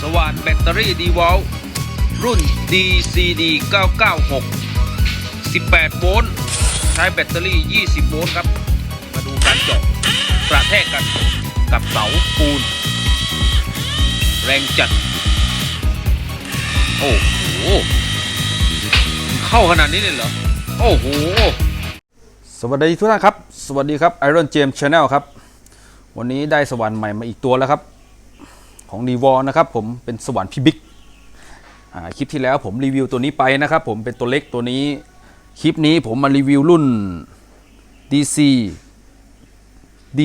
สว่านแบตเตอรี่ดีวอลรุ่น DCD 996 18 โวลต์ใช้แบตเตอรี่ 20 โวลต์ครับ มาดูการเจาะกระแทกกันกับเสาปูน แรงจัด โอ้โห เข้าขนาดนี้เลยเหรอ โอ้โห สวัสดีทุกท่านครับ สวัสดีครับ Iron James Channel ครับ วันนี้ได้สว่านใหม่มาอีกตัวแล้วครับ ของ d ีวอนะครับผมเป็นสว่านพี่บิ๊กคลิปที่แล้วผมรีวิวตัวนี้ไปนะครับผมเป็นตัวเล็กตัวนี้ คลิปนี้ผมมารีวิวรุ่น DC D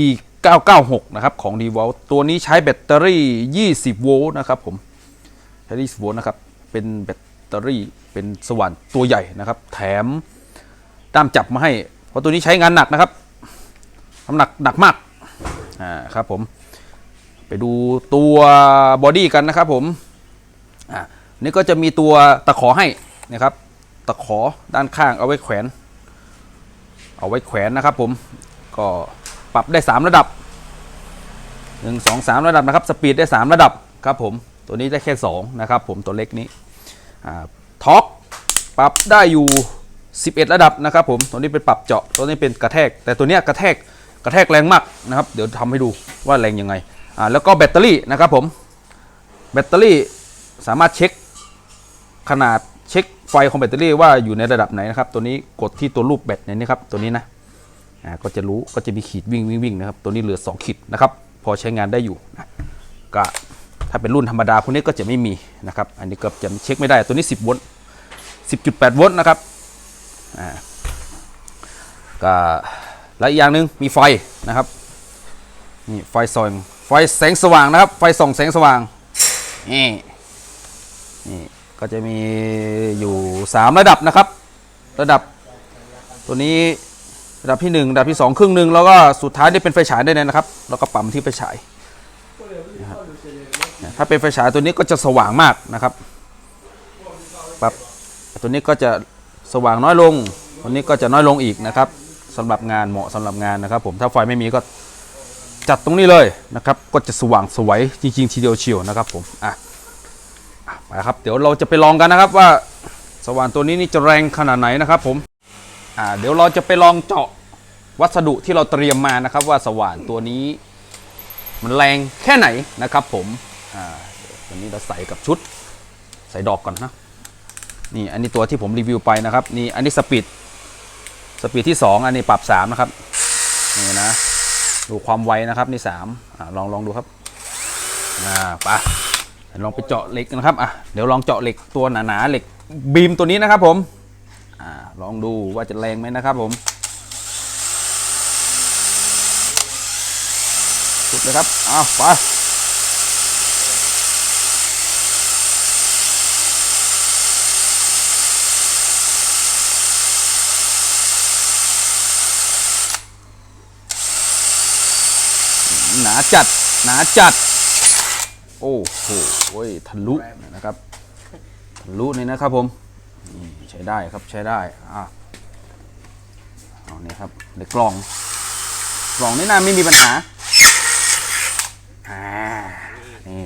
996 นะครับของ d ีวอตัวนี้ใช้แบตเตอรี่ 20 โวลต์นะครับผมใช้20โวลต์นะครับ เป็นแบตเตอรี่เป็นสว่านตัวใหญ่นะครับ แถมด้ามจับมาให้ เพราะตัวนี้ใช้งานหนักนะครับน้ำหนักหนักมากอ่าครับผม ดูตัวบอดี้กันนะครับผมอ่านี่ก็จะมีตัวตะขอให้นะครับตะขอด้านข้างเอาไว้แขวน เอาไว้แขวนนะครับผมก็ปรับได้ 3 ระดับ 1 2 3 ระดับนะครับสปีดได้ 3 ระดับครับผมตัวนี้ได้แค่ 2 นะครับผมตัวเล็กนี้อ่าท็อปปรับได้อยู่ 11 ระดับนะครับผมตัวนี้เป็นปรับเจาะตัวนี้เป็นกระแทก แต่ตัวเนี้ยกระแทกกระแทกแรงมากนะครับ เดี๋ยวทำให้ดูว่าแรงยังไง แล้วก็แบตเตอรี่นะครับผมแบตเตอรี่สามารถเช็คขนาดเช็คไฟของแบตเตอรี่ว่าอยู่ในระดับไหนนะครับ ตัวนี้กดที่ตัวรูปแบตในนี้ครับตัวนี้นะอ่าก็จะรู้ก็จะมีขีดวิ่งวิ่งวิ่งนะครับตัวนี้เหลือ 2 ขีดนะครับพอใช้งานได้อยู่นะก็ถ้าเป็นรุ่นธรรมดาพวกนี้ก็จะไม่มีนะครับ อันนี้ก็จะเช็คไม่ได้ตัวนี้ 10 โวลต์10.8 โวลต์นะครับอ่าก็และอีกอย่างหนึ่งมีไฟนะครับนี่ไฟส่อง ไฟแสงสว่างนะครับ ไฟส่องแสงสว่างนี่นี่ก็จะมีอยู่ 3 ระดับนะครับ ระดับตัวนี้ระดับที่ 1 ระดับที่ 2 ครึ่งหนึ่งแล้วก็สุดท้ายนี่เป็นไฟฉายได้เลยนะครับ แล้วก็ปั๊มที่ไฟฉายนะครับถ้าเป็นไฟฉายตัวนี้ก็จะสว่างมากนะครับปรับตัวนี้ก็จะสว่างน้อยลงตัวนี้ก็จะน้อยลงอีกนะครับสำหรับงานเหมาะสำหรับงานนะครับ ผมถ้าไฟไม่มีก็ จัดตรงนี้เลยนะครับ ก็จะสว่างสวยจริงๆทีเดียวเชียวนะครับผมอะไปครับ เดี๋ยวเราจะไปลองกันนะครับว่าสว่านตัวนี้นี่จะแรงขนาดไหนนะครับผมอ่าเดี๋ยวเราจะไปลองเจาะวัสดุที่เราเตรียมมานะครับ ว่าสว่านตัวนี้ มันแรงแค่ไหนนะครับผมอ่าตัวนี้เราใส่กับชุดใส่ดอกก่อนนะนี่อันนี้ตัวที่ผมรีวิวไปนะครับนี่อันนี้สปีดสปีดที่ 2 อันนี้ปรับ3นะครับนี่นะ ดูความไวนะครับนี่3อ่าลองลองดูครับอ่าไปลองไปเจาะเหล็กนะครับอะเดี๋ยวลองเจาะเหล็กตัวหนาๆเหล็กบีมตัวนี้นะครับผมอ่าลองดูว่าจะแรงไหมนะครับผมสุดเลยครับอ้าวไป ห นาจัด หนาจัด โอ้โหโอ้ยทะลุนะครับทะลุนี่นะครับผมใช้ได้ครับใช้ได้อะเอานี่ครับเด็กกล่อง กล่องนี่น่าไม่มีปัญหาอ่านี่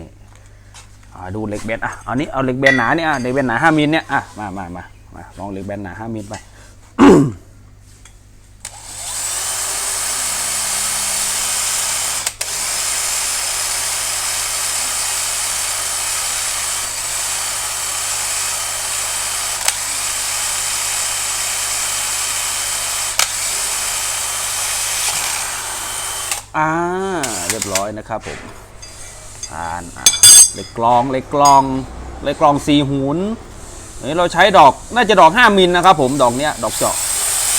อ่าดูเหล็กแบนอะเอานี้เอาเหล็กแบนหนาเนี่ยเหล็กแบนหนาห้ามิลเนี่ยอะมามามามาลองเหล็กแบนหนาห้ามิลไป อ่าเรียบร้อยนะครับผมอ่านอ่าเหล็กกลองเหล็กกลองเหล็กกลองสีหุนนี่เราใช้ดอกน่าจะดอก 5มิลนะครับผมดอกเนี้ยดอกเจาะ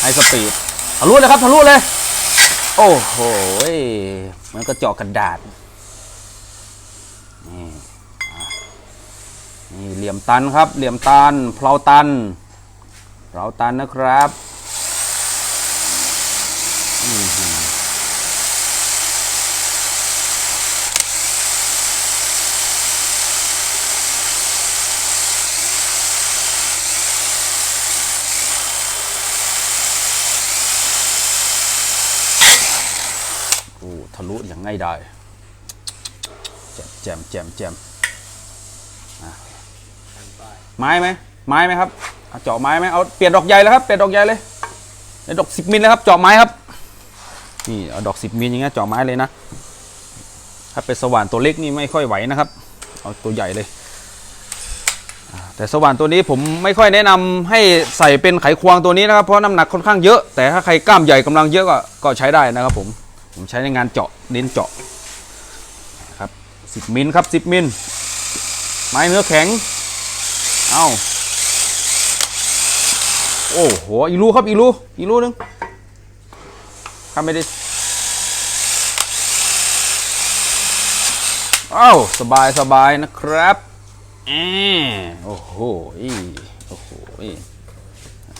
ไฮสปีดทะลุเลยครับทะลุเลย โอ้โหมันก็เจาะกระดาษนี่นี่เหลี่ยมตันครับ เหลี่ยมตันเพลาตันเพลาตันนะครับอือหือ โอ้ทะ ลุอย่างง่ายดายแจมแจมแจมแจมไม้ไหมไม้ไหมครับเจาะไม้ไหมเอาเปลี่ยนดอกใหญ่แล้วครับเปลี่ยนดอกใหญ่เลยในดอกสิบมิลนะครับเจาะไม้ครับนี่เอาดอกสิบมิลอย่างเงี้ยเจาะไม้เลยนะถ้าเป็นสว่านตัวเล็กนี่ไม่ค่อยไหวนะครับ เอาตัวใหญ่เลย แต่สว่านตัวนี้ผมไม่ค่อยแนะนำให้ใส่เป็นไขควงตัวนี้นะครับเพราะน้ำหนักค่อนข้างเยอะแต่ถ้าใครกล้ามใหญ่กำลังเยอะก็ก็ใช้ได้นะครับผม ผมใช้ในงานเจาะเน้นเจาะครับสิบมิลครับสิบมิลไม้เนื้อแข็ง เอาโอ้โหอีรูครับอีรูอีรูนึงถ้าไม่ได้อ้าวสบายสบายนะครับอมโอ้โหอีโอ้โห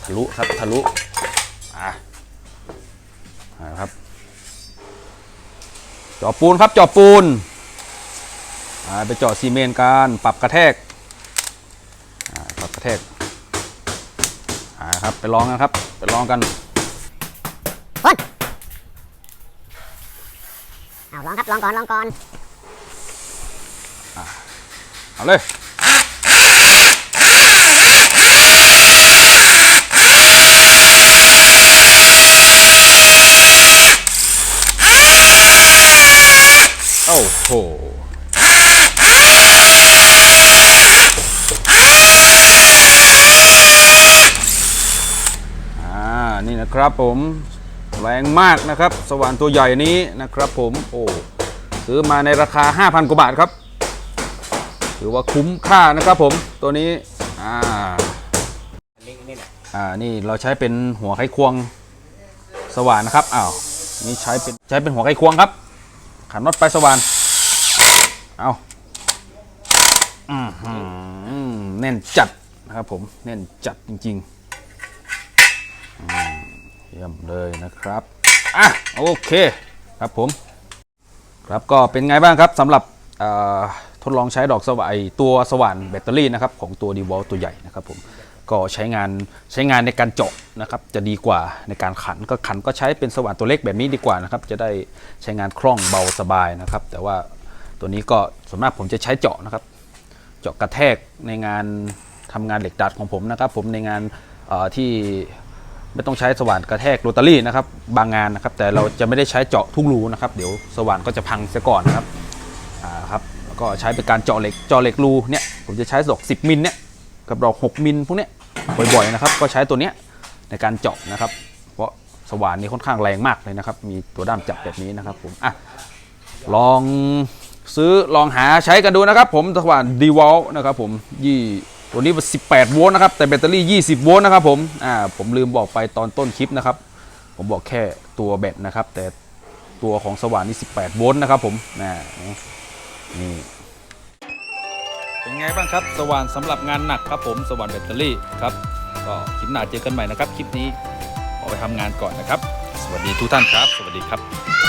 ทะลุครับทะลุ อะครับ จาะปูนครับเจาะปูนอ่าไปเจาะซีเมนต์กันปรับกระแทกอ่าปรับกระแทกอ่าครับไปลองกันครับไปลองกันพ่นเอาลองครับลองก่อนลองก่อนเอาเลย โอ้โห อ่า นะครับผมแรงมากนะครับ สว่านตัวใหญ่นี้นะครับผมโอ้ซื้อมาในราคา 5,000 กว่าบาทครับ ถือว่าคุ้มค่านะครับผมตัวนี้อ่าอ่านี่เราใช้เป็นหัวไขควงสว่านนะครับอ้าวนี่ใช้เป็นใช้เป็นหัวไขควงครับขันน็อตไปสว่านเอาอือหือแน่นจัดนะครับผมแน่นจัดจริง ๆ ยี่ยมเลยนะครับอะโอเคครับผม ครับก็เป็นไงบ้างครับสำหรับทดลองใช้ดอกสว่านตัวสว่านแบตเตอรี่นะครับของตัวดีวอลตัวใหญ่นะครับผมก็ใช้งานใช้งานในการเจาะนะครับจะดีกว่าในการขันก็ขันก็ใช้เป็นสว่านตัวเล็กแบบนี้ดีกว่านะครับจะได้ใช้งานคล่องเบาสบายนะครับ แต่ว่าตัวนี้ก็ส่วนมากผมจะใช้เจาะนะครับ เจาะกระแทกในงานทำงานเหล็กดัดของผมนะครับ ผมในงานที่ ไม่ต้องใช้สว่านกระแทกโรตารี่นะครับบางงานนะครับ แต่เราจะไม่ได้ใช้เจาะทุกรูนะครับ เดี๋ยวสว่านก็จะพังเสียก่อนนะครับอ่าครับแล้วก็ใช้เป็นการเจาะเหล็กเจาะเหล็กรูเนี่ยผมจะใช้ดอก 10มิลเนี่ยกับดอก 6มิลพวกเนี้ยบ่อยๆนะครับ ก็ใช้ตัวเนี้ยในการเจาะนะครับ เพราะสว่านนี้ค่อนข้างแรงมากเลยนะครับ มีตัวด้ามจับแบบนี้นะครับผมอะลองซื้อลองหาใช้กันดูนะครับ ผมสว่านดีวอลนะครับผมยี่ ตัวนี้ 18 โวลต์นะครับ แต่แบตเตอรี่ 20 โวลต์นะครับผมอ่าผมลืมบอกไปตอนต้นคลิปนะครับ ผมบอกแค่ตัวแบตนะครับ แต่ตัวของสว่านนี่ 18 โวลต์นะครับผมนะนี่เป็นไงบ้างครับ สว่านสำหรับงานหนักครับผมสว่านแบตเตอรี่ครับก็คลิปหน้าเจอกันใหม่นะครับ คลิปนี้ขอไปทำงานก่อนนะครับ สวัสดีทุกท่านครับ สวัสดีครับ